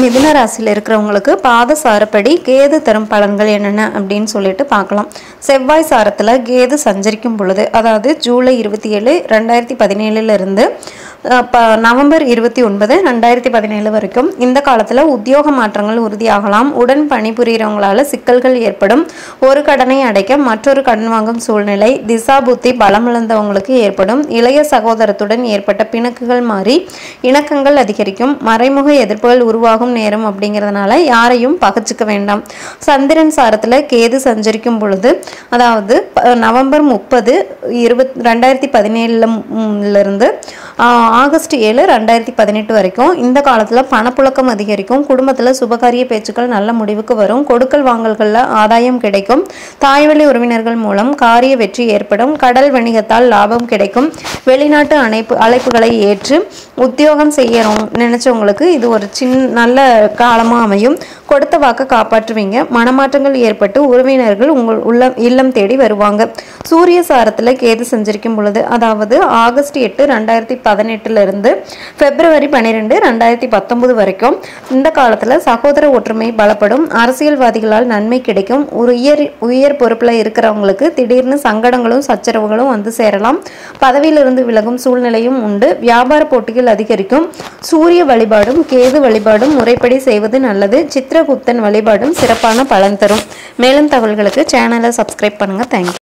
மிதுன ராசியில் இருக்கிறவங்களுக்கு பாத சாரப்படி கேது தரும் பலன்கள் என்னென்ன அப்படின்னு சொல்லிட்டு பார்க்கலாம். செவ்வாய் சாரத்தில் கேது சஞ்சரிக்கும் பொழுது அதாவது ஜூலை இருபத்தி ஏழு ரெண்டாயிரத்தி பதினேழுலேருந்து இப்போ நவம்பர் இருபத்தி ஒன்பது ரெண்டாயிரத்தி பதினேழு வரைக்கும் இந்த காலத்தில் உத்தியோக மாற்றங்கள் உறுதியாகலாம். உடன் பணிபுரியறவங்களால சிக்கல்கள் ஏற்படும். ஒரு கடனை அடைக்க மற்றொரு கடன் வாங்கும் சூழ்நிலை திசா புத்தி பலமிழந்தவங்களுக்கு ஏற்படும். இளைய சகோதரத்துடன் ஏற்பட்ட பிணக்குகள் மாறி இணக்கங்கள் அதிகரிக்கும். மறைமுக எதிர்ப்புகள் உருவாகும் நேரம் அப்படிங்கிறதுனால யாரையும் பகச்சுக்க வேண்டாம். சந்திரன் சாரத்தில் கேது சஞ்சரிக்கும் பொழுது அதாவது நவம்பர் முப்பது இருபத் ரெண்டாயிரத்தி பதினேழுல இருந்து ஆகஸ்ட் ஏழு ரெண்டாயிரத்தி பதினெட்டு வரைக்கும் இந்த காலத்தில் பணப்புழக்கம் அதிகரிக்கும். குடும்பத்தில் சுபகாரிய பேச்சுக்கள் நல்ல முடிவுக்கு வரும். கொடுக்கல் வாங்கல்களில் ஆதாயம் கிடைக்கும். தாய்வழி உறவினர்கள் மூலம் காரிய வெற்றி ஏற்படும். கடல் வணிகத்தால் லாபம் கிடைக்கும். வெளிநாட்டு அணைப்பு அழைப்புகளை ஏற்று உத்தியோகம் செய்யணும் நினைச்சவங்களுக்கு இது ஒரு சின்ன நல்ல காலமாக அமையும். கொடுத்த வாக்கை காப்பாற்றுவீங்க. மனமாற்றங்கள் ஏற்பட்டு உறவினர்கள் உங்கள் உள்ள இல்லம் தேடி வருவாங்க. சூரிய சாரத்தில் கேது செஞ்சிருக்கும் பொழுது அதாவது ஆகஸ்ட் எட்டு ரெண்டாயிரத்தி பதினெட்டுல இருந்து பிப்ரவரி பன்னிரெண்டு ரெண்டாயிரத்தி பத்தொன்பது வரைக்கும் இந்த காலத்தில் சகோதர ஒற்றுமை பலப்படும். அரசியல்வாதிகளால் நன்மை கிடைக்கும். ஒரு உயர் உயர் பொறுப்பில் இருக்கிறவங்களுக்கு திடீர்னு சங்கடங்களும் சச்சரவுகளும் வந்து சேரலாம். பதவியிலிருந்து விலகும் சூழ்நிலையும் உண்டு. வியாபார போட்டிகள் அதிகரிக்கும். சூரிய வழிபாடும் கேது வழிபாடும் முறைப்படி செய்வது நல்லது. சித்திரகுப்தன் வழிபாடும் சிறப்பான பலன் தரும். மேலும் தகவல்களுக்கு சேனலை சப்ஸ்கிரைப் பண்ணுங்க. தேங்க்யூ